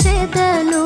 చేతను